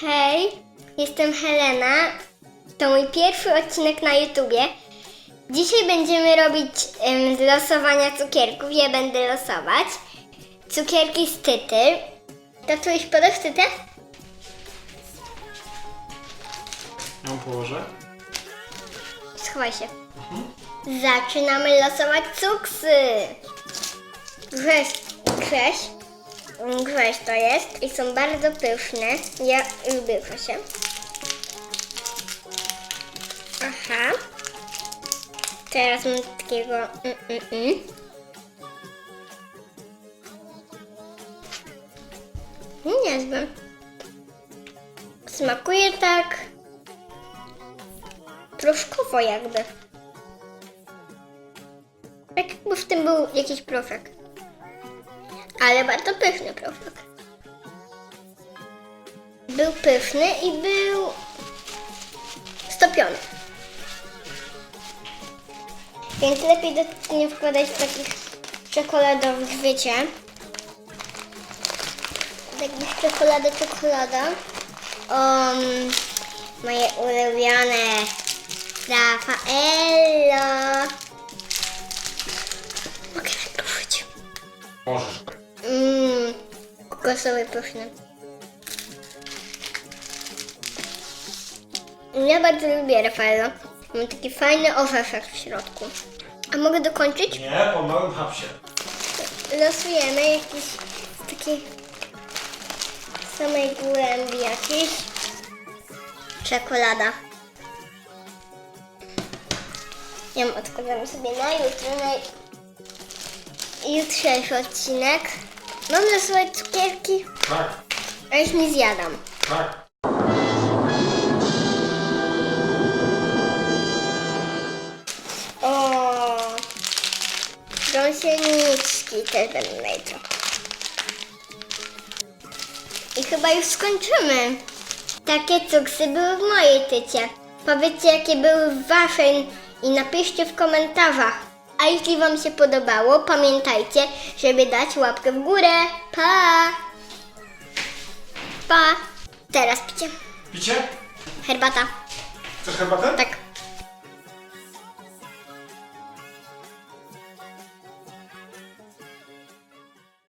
Hej, jestem Helena. To mój pierwszy odcinek na YouTubie. Dzisiaj będziemy robić z losowania cukierków. Ja będę losować. Cukierki z tyty. Już podasz tytę? Ją położę. Schowaj się. Zaczynamy losować cuksy. Grześ, grześ, grześ to jest i są bardzo pyszne. Ja lubię grzesie. Aha. Teraz mam takiego mm, mm, mm. Smakuje tak proszkowo jakby. Tak jakby w tym był jakiś proszek. Ale bardzo pyszny proszek. Był pyszny i był stopiony. Więc lepiej do nie wkładać takich czekoladowych, wiecie. Jakbyś czekolada, czekolada. Um, moje ulubione. Rafaello. Mogę spróbować. Możesz. Mmm, kokosowy pyszny. Ja bardzo lubię Rafaela. Mam taki fajny orzeszek w środku. A mogę dokończyć? Nie, po małym hapsie. Losujemy jakiś taki samej głębi jakiś. Czekolada. Ja odkładam sobie na jutro, na jutrzejszy odcinek. Mam losować cukierki, Tak, a już nie zjadam. tak. O, gąsieniczki też będą na jutro. I chyba już skończymy. Takie cuksy były w mojej tycie. Powiedzcie, jakie były w waszej i napiszcie w komentarzach. A jeśli wam się podobało, pamiętajcie, żeby dać łapkę w górę. Pa! Pa! Teraz picie. Picie? Herbata. Chcesz herbatę? Tak.